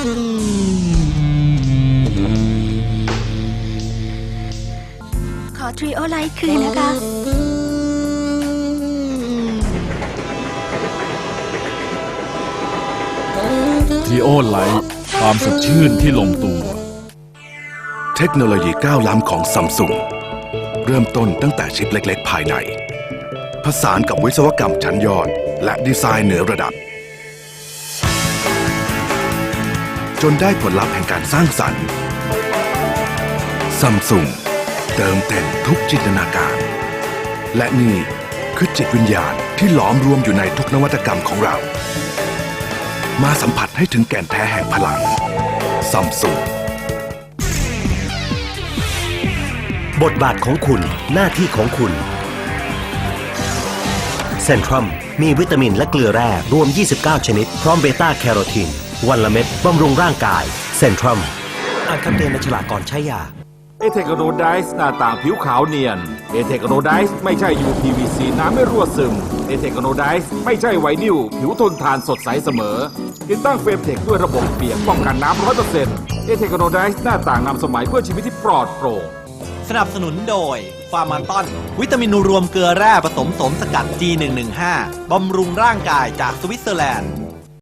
ขอทรีโอไลท์คืนนะคะ ทีโอไลท์ความสดชื่นที่ลงตัว เทคโนโลยีก้าวล้ำของซัมซุงเริ่มต้นตั้งแต่ชิปเล็ก ๆ ภายใน ผสานกับวิศวกรรมชั้นยอด และดีไซน์เหนือระดับ จนได้ผลลัพธ์แห่งการสร้างสรรค์ซัมซุงเติมเต็มทุกจินตนาการ และนี่คือจิตวิญญาณที่หลอมรวมอยู่ในทุกนวัตกรรมของเรา มาสัมผัสให้ถึงแก่นแท้แห่งพลังซัมซุงบทบาทของคุณหน้าที่ของคุณเซนทรัมมีวิตามินและเกลือแร่รวม 29 ชนิด พร้อมเบต้าแคโรทีน วันละเม็ดบำรุงร่างกาย เซนทรัมอ่านคำเตือนในฉลากก่อนใช้ยา เอเทกโนไดส์หน้าต่างผิวขาวเนียน เอเทกโนไดส์ไม่ใช่ UPVC น้ำไม่รั่วซึม เอเทกโนไดส์ไม่ใช่ไวนิลผิวทนทานสดใสเสมอ ติดตั้งเฟรมเทคด้วยระบบเปียกป้องกันน้ำร้อยเปอร์เซ็นต์เอเทกโนไดส์หน้าต่างนำสมัยเพื่อชีวิตที่ปลอดโปร่ง สนับสนุนโดย ฟาร์มันตอน วิตามินรวมเกลือแร่ผสมสมสกัด G115 บำรุงร่างกายจากสวิตเซอร์แลนด์